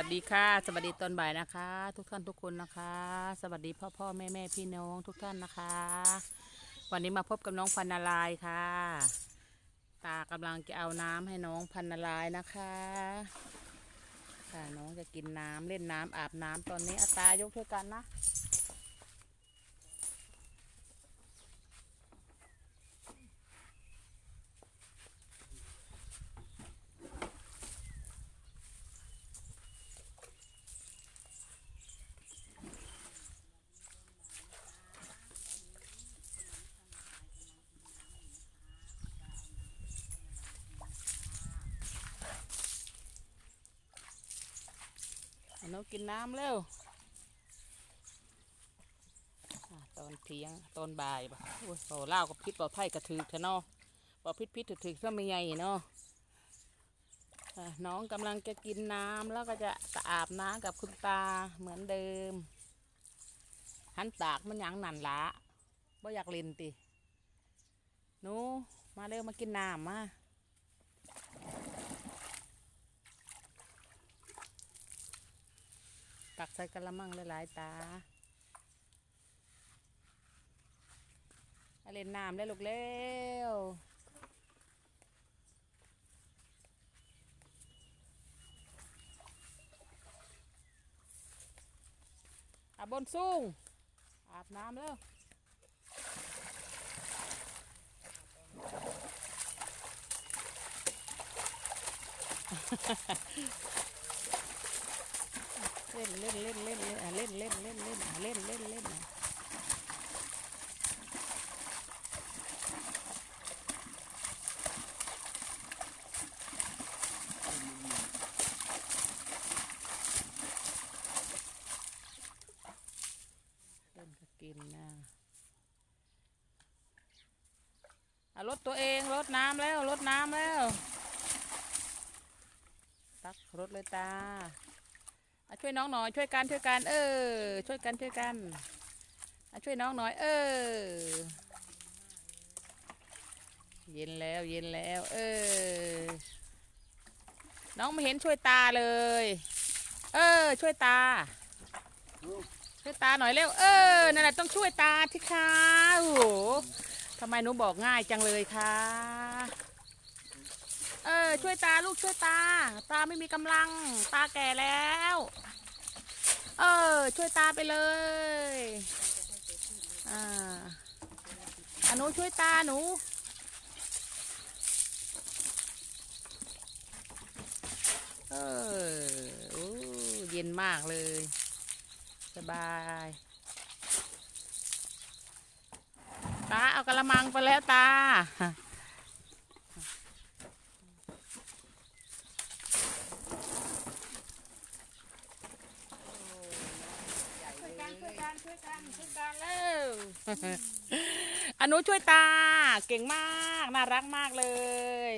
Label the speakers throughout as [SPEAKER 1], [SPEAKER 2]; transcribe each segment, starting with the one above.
[SPEAKER 1] วัสดีค่ะ สวัสดีตอนบ่ายนะคะ ทุกท่านทุกคนนะคะ สวัสดีพ่อพ่อแม่แม่พี่น้องทุกท่านนะคะ วันนี้มาพบกับน้องพันนาลายค่ะ ตากำลังจะเอาน้ำให้น้องพันนาลายนะคะค่ะน้องจะกินน้ำเล่นน้ำอาบน้ำตอนนี้อาตายกช่วยกันนะ น้องกินน้ำเร็วตอนเที่ยงตอนบ่ายบ่โอ้ยเบาเล่ากับพิษเบาไทยกระถือเถอะเนาะเบาพิษพิษถือถือก็ไม่ใหญ่เนาะน้องกำลังจะกินน้ำแล้วก็จะอาบน้ำกับคุณตาเหมือนเดิม หันตากมันยังหนันละบ่อยากเล่นติหนูมาเร็วมากินน้ำมา ตักใส่กระมังหลายๆตาเล่นน้ำได้ลูกเร็วอาบบนสูงอาบน้ำแล้ว เล่นเล่นเล่นเล่นเล่นอะเล่นเล่นเล่นเล่นอะเล่นเล่นเล่นอะเล่นก็กินนะอะรถตัวเองรถน้ำแล้วรถน้ำแล้ว ตักรถเลยตา ช่วยน้องหน่อยช่วยกันช่วยกันเออ ช่วยกันช่วยกันช่วยน้องหน่อย เออ เย็นแล้วเย็นแล้ว เออ น้องไม่เห็นช่วยตาเลย เออ ช่วยตา ช่วยตาหน่อยเร็วเออนั่นแหละต้องช่วยตาที่คะโอ้โหทำไมหนูบอกง่ายจังเลยคะ เออ ช่วยตาลูกช่วยตา ตาไม่มีกำลัง ตาแก่แล้ว เออ ช่วยตาไปเลยอ่าอะหนูช่วยตาหนูเออโอ้เย็นมากเลย สบาย ตาเอากระมังไปแล้วตา ช่วยกันช่วยกัน ช่วยกันช่วยกันเร็วอนุช่วยตา เก่งมาก น่ารักมากเลย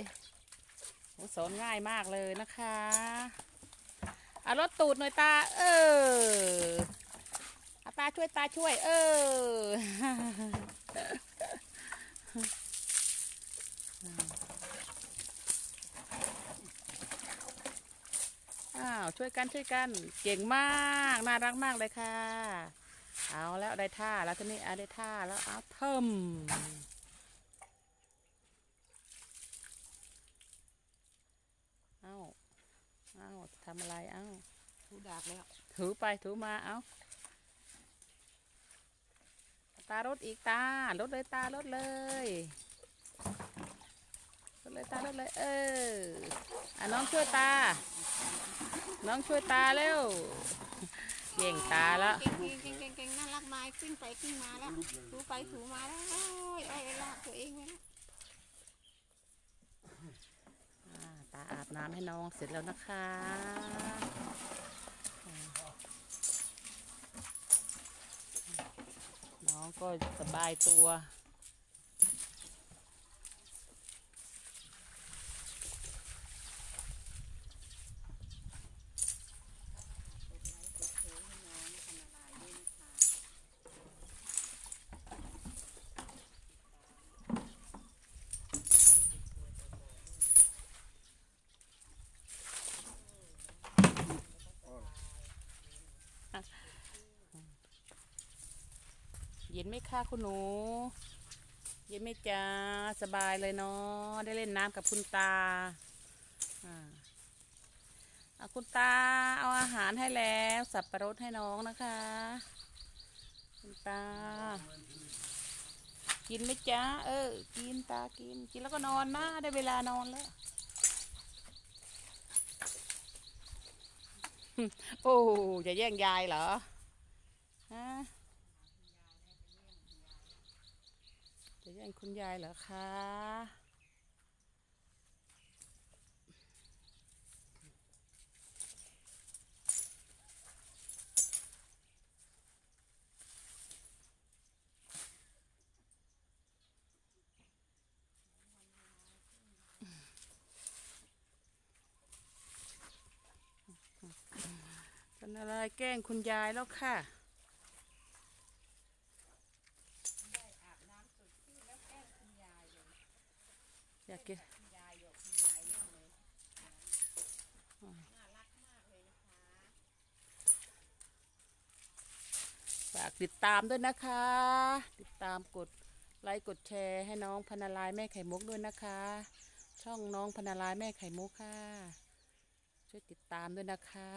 [SPEAKER 1] โสอนง่ายมากเลยนะคะอารถตูดหน่อยตา เอออาตาช่วยตาช่วย เอออ้าวช่วยกันช่วยกัน เก่งมาก น่ารักมากเลยค่ะ เอาแล้วได้ท่าแล้วทีนี้เอาได้ท่าแล้วเอาเพิ่มเอาเอาทำอะไรเอา
[SPEAKER 2] ถูดากแล้ว
[SPEAKER 1] ถูไปถูมาเอาตารถอีกตารถเลยตารถเลยรถเลยตารถเลย เอออะน้องช่วยตา น้องช่วยตาเร็ว เก่งตาแล้ว
[SPEAKER 2] เก่งเก่งเก่งเก่งเก่งน่ารักมากขึ้นไปขึ้นมาแล้วถูไปถูมาแล้วโอ้ยไอ้ลากตัวเองไว้แล้ว
[SPEAKER 1] ตาอาบน้ำให้น้องเสร็จแล้วนะคะน้องก็สบายตัว ไหมคะคุณหนูเย็นไหมจ้าสบายเลยเนาะได้เล่นน้ำกับคุณตาอ่าเอาคุณตาเอาอาหารให้แล้ว สับประรดให้น้องนะคะ คุณตา กินไหมจ้าเออ กินตากินกินแล้วก็นอนนะได้เวลานอนแล้วโอ้จะแย่งยายเหรอฮะจะแย่งคุณยายเหรอคะเป็นอะไรแกล้งคุณยายแล้วค่ะ
[SPEAKER 2] อาบน้ำสดชื่นแล้วแกล้งคุณยายเลย
[SPEAKER 1] อยา กกิน
[SPEAKER 2] คุณยายหยอกคุณยายเล่นเลยน่ารักมากเลยนะคะ
[SPEAKER 1] ฝากติดตามด้วยนะคะ ติดตามกดไลค์กดแชร์ให้น้องพนาลายแม่ไข่มุกด้วยนะคะ ช่องน้องพนาลายแม่ไข่มุกค่ะ ช่วยติดตามด้วยนะคะ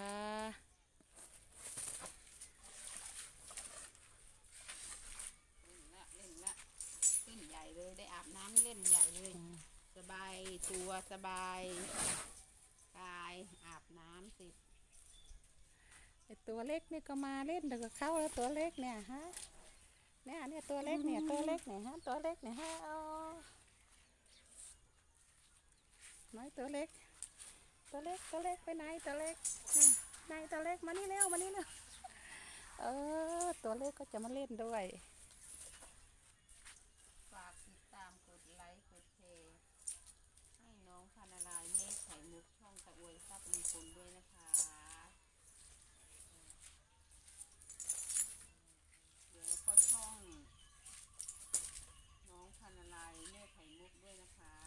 [SPEAKER 2] เล่นละเล่นละเล่นใหญ่เลยได้อาบน้ำเล่นใหญ่เลยส บายตัวสบายกายอาบน้ำเสร็จ
[SPEAKER 1] ไอตัวเล็กนี่ก็มาเล่นเดี๋ยวก็เข้าแล้วตัวเล็กเนี่ยฮะเนี่ยเนี่ยตัวเล็กเนี่ยตัวเล็กเนี่ยฮะตัวเล็กเนี่ยฮะเอาน้อยตัวเล็ก ตัวเล็กตัวเล็กไปไหนตัวเล็กอะไหนตัวเล็กมานี่เร็วมานี่เร็วเออตัวเล็กก็จะมาเล่นด้วย
[SPEAKER 2] ฝากติดตามกดไลค์กดแชร์ให้น้องพานาลายเมฆไข่มุกช่อง กับลุงพลด้วยนะคะเดี๋ยวก็ช่อง น้องพานาลายเมฆไข่มุกด้วยนะคะ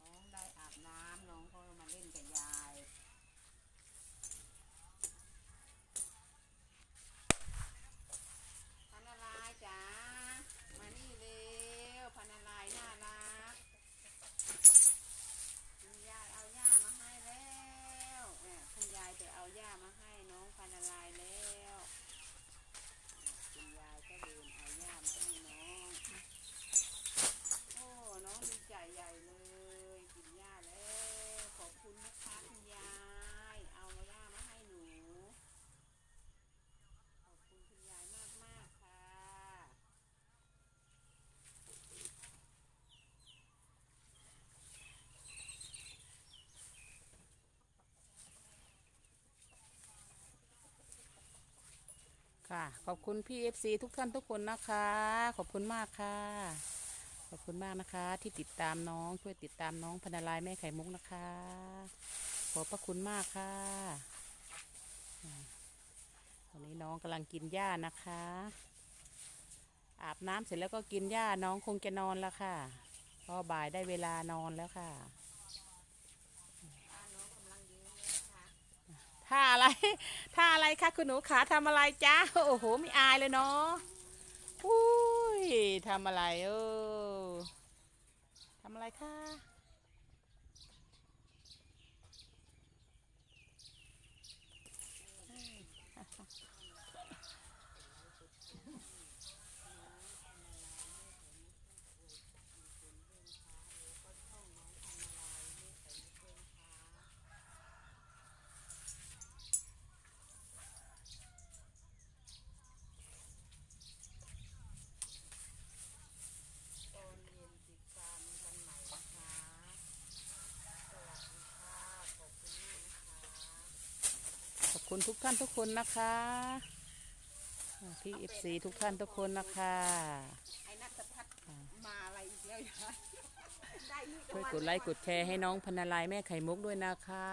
[SPEAKER 2] น้องได้อาบน้ำน้องก็มาเล่นกับยาย พันนาลายจ๋า มานี่เร็วพันนาลายน่ารักคุณยายเอาหญ้ามาให้แล้วเนี่ยคุณยายจะเอาหญ้ามาให้น้องพันนาลายแล้วคุณยายก็เดินเอาหญ้ามาให้น้อง โอ้ น้องดีใจใหญ่เลยกินหญ้าแล้ว ขอบคุณนะคะคุณยาย เอาหญ้ามาให้หนู ขอบคุณคุณยายมากมากๆค่ะ
[SPEAKER 1] ค่ะ ขอบคุณพี่เอฟซีทุกท่านทุกคนนะคะ ขอบคุณมากค่ะ ขอบคุณมากนะคะ ที่ติดตามน้องช่วยติดตามน้องพนาลายแม่ไข่มุกนะคะ ขอบพระคุณมากค่ะตอนนี้น้องกำลังกินหญ้านะคะ อาบน้ำเสร็จแล้วก็กินหญ้าน้องคงจะนอนแล้วค่ะพราะบ่ายได้เวลานอนแล้วค่ะ
[SPEAKER 2] ป้าน้องกำลังยืนเลยนะคะ
[SPEAKER 1] ท่า อะไร ท่าอะไรคะคุณหนูขาทำอะไรจ้าโอ้โหไม่อายเลยเนาะอุ้ยทำอะไรเออทำอะไรคะ คุณทุกท่านทุกคนนะคะอ่าพี่เอฟซีทุกท่านทุกคนนะคะ
[SPEAKER 2] ไอ้นัทพัฒน์มาอะไรอีกแล้วยายได้นี่
[SPEAKER 1] ช่วยกดไลค์กดแชร์ให้น้องพนาลายแม่ไข่มุกด้วยนะคะ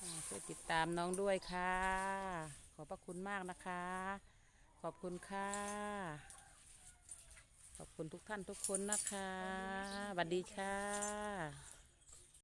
[SPEAKER 1] อ่าช่วยติดตามน้องด้วยค่ะ ขอบพระคุณมากนะคะ ขอบคุณค่ะ ขอบคุณทุกท่านทุกคนนะคะสวัสดีค่ะ